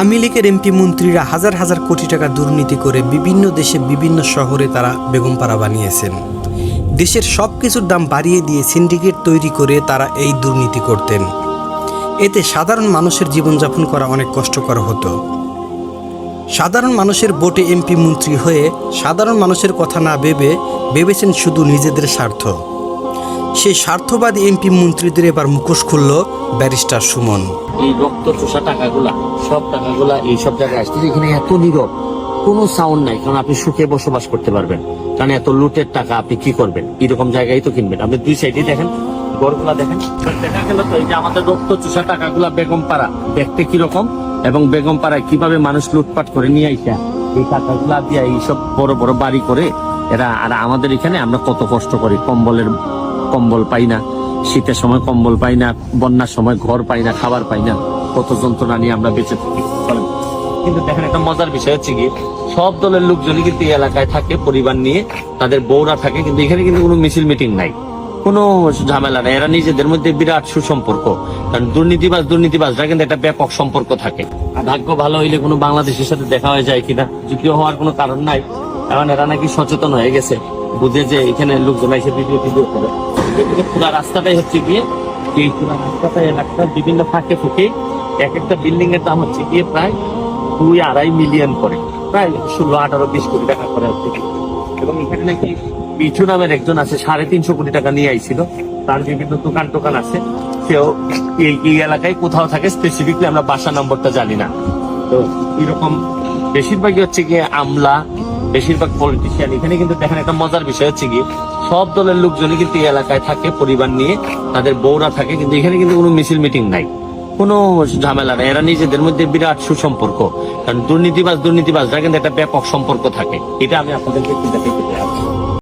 আওয়ামী লীগের এমপি মন্ত্রীরা হাজার হাজার কোটি টাকা দুর্নীতি করে বিভিন্ন দেশে বিভিন্ন শহরে তারা বেগমপাড়া বানিয়েছেন। দেশের সব কিছুর দাম বাড়িয়ে দিয়ে সিন্ডিকেট তৈরি করে তারা এই দুর্নীতি করতেন। এতে সাধারণ মানুষের জীবনযাপন করা অনেক কষ্টকর হতো। সাধারণ মানুষের ভোটে এমপি মন্ত্রী হয়ে সাধারণ মানুষের কথা না ভেবে, ভেবেছেন শুধু নিজেদের স্বার্থ। সেই স্বার্থবাদী এমপি মন্ত্রীদের এবার মুখোশ খুলল ব্যারিস্টার সুমন। এই রক্ত চোষা টাকাগুলা, সব টাকাগুলা এই সব জায়গায় আসছে এখানে এত নীরব, কোনো সাউন্ড নাই, কারণ আপনি সুখে বসবাস করতে পারবেন। কারণ এত লুটের টাকা আপনি কি করবেন? এরকম জায়গায় তো কিনবেন। আপনি দুই সাইডে দেখেন, ঘরগুলা দেখেন। দেখা গেল তো এই যে আমাদের রক্ত চোষা টাকাগুলা বেগম পাড়া, দেখতে কীরকম এবং বেগম পাড়ায় কীভাবে মানুষ লুটপাট করে নিয়ে আইসা? এই টাকাগুলা দিয়ে এইসব বড় বড় বাড়ি করে এরা, আর আমাদের এখানে আমরা কত কষ্ট করি, কম্বলের কম্বল পাই না, শীতের সময় কম্বল পাই না, বন্যার সময় ঘর পাই না, খাবার পাই না, কত যন্ত্রণা নিয়ে আমরা বেঁচে থাকি। কিন্তু দেখেন একটা মজার বিষয় হচ্ছে কি, সব দলের লোকজনই কিন্তু এই এলাকায় থাকে, পরিবার নিয়ে, তাদের বউরা থাকে, কিন্তু এখানে কিন্তু কোনো মিছিল মিটিং নাই, কোনো ঝামেলা নাই, এরা নিজেদের মধ্যে বিরাট সুসম্পর্ক, কারণ দুর্নীতিবাজ দুর্নীতিবাজরা কিন্তু একটা ব্যাপক সম্পর্ক থাকে। ভাগ্য ভালো হইলে কোনো বাংলাদেশের সাথে দেখা হয়ে যায় কিনা যদিও হওয়ার কোনো কারণ নাই, কারণ এরা নাকি সচেতন হয়ে গেছে। বুঝে যে এখানে লোকজন এসে ভিডিও ভিডিও করে। পুরো রাস্তাটাই হচ্ছে গিয়ে, এই পুরো রাস্তাটা এলাকার বিভিন্ন ফাঁকে ফুঁকে, এক একটা বিল্ডিং এর দাম হচ্ছে গিয়ে প্রায় দুই আড়াই মিলিয়ন করে। প্রায় ষোলো, আঠারো, বিশ কোটি টাকা করে হচ্ছে এবং এখানে নাকি পিছু নামের একজন আছে, সাড়ে তিনশো কোটি টাকা নিয়ে আইছিল। তার বিভিন্ন দোকান টোকান আছে, সেও এই এই এলাকায় কোথাও থাকে স্পেসিফিকলি আমরা বাসা নম্বরটা জানি না। তো এরকম বেশিরভাগই হচ্ছে গিয়ে আমলা বেশিরভাগ পলিটিশিয়ান এখানে কিন্তু দেখেন একটা মজার বিষয় হচ্ছে কি সব দলের লোকজনই কিন্তু এই এলাকায় থাকে, পরিবার নিয়ে, তাদের বউরা থাকে, কিন্তু এখানে কিন্তু কোনো মিছিল মিটিং নাই। কোনো ঝামেলা নাই। এরা নিজেদের মধ্যে বিরাট সুসম্পর্ক। কারণ দুর্নীতিবাজ দুর্নীতিবাজরা কিন্তু একটা ব্যাপক সম্পর্ক থাকে। এটা আমি আপনাদেরকে দেখাতে চাই।